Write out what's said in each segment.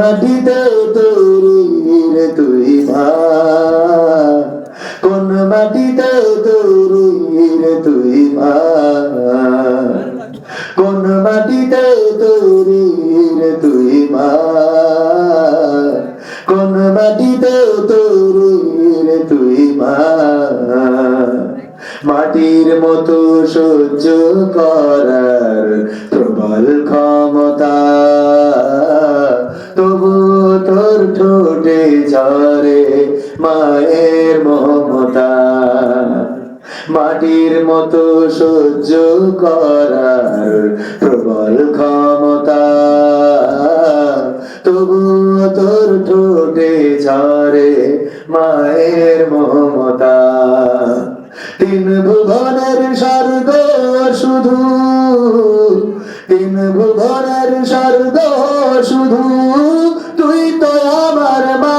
মাটিতে তৈরি রে তুই মা কোন মাটিতে তৈরি রে তুই মা কোন মাটিতে তৈরি রে তুই মা কোন মাটিতে তৈরি রে তুই মা মাটির মতো সহ্য করার ঠোঁটে ঝরে মায়ের মমতা। মাটির মতো সহ্য করার প্রবল ক্ষমতা। তবু তোর ঠোঁটে ঝরে মায়ের মমতা। তিন ভুবনের তিন ভুবনের স্বর্গ শুধু তুই তো আমার মা।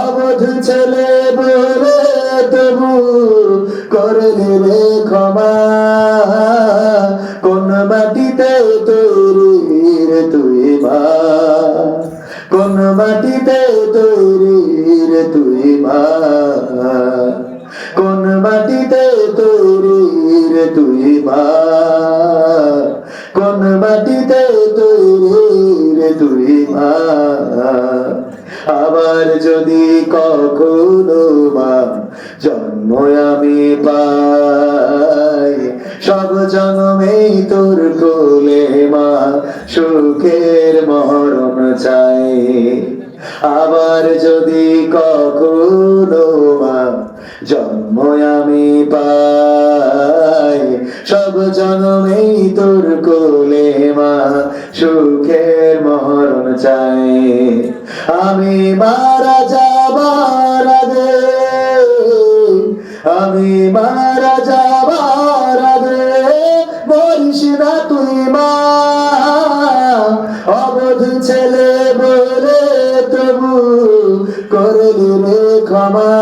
অবধ ছেলে বলে তবু করলে রে ক্ষমা। কোন মাটিতে তৈরি তুই মা? কোন মাটিতে তৈরি রে তুই মা? কোন মাটিতে তৈরি তুই মা? আবার যদি কখনো মা, জন্ম আমি পাই। সব জন্মেই তোর কোলে মা, সুখের মরণ চাই। আবার যদি কখনো মা, জন্ম আমি পাই। সব জন্মেই তোর কোলে মা, সুখের মরণ চাই আমি মারা যাবার আগে, আমি মারা যাবার আগে মরিস না তুই মা। অবধ ছেলে বলে তবু করলি রে ক্ষমা।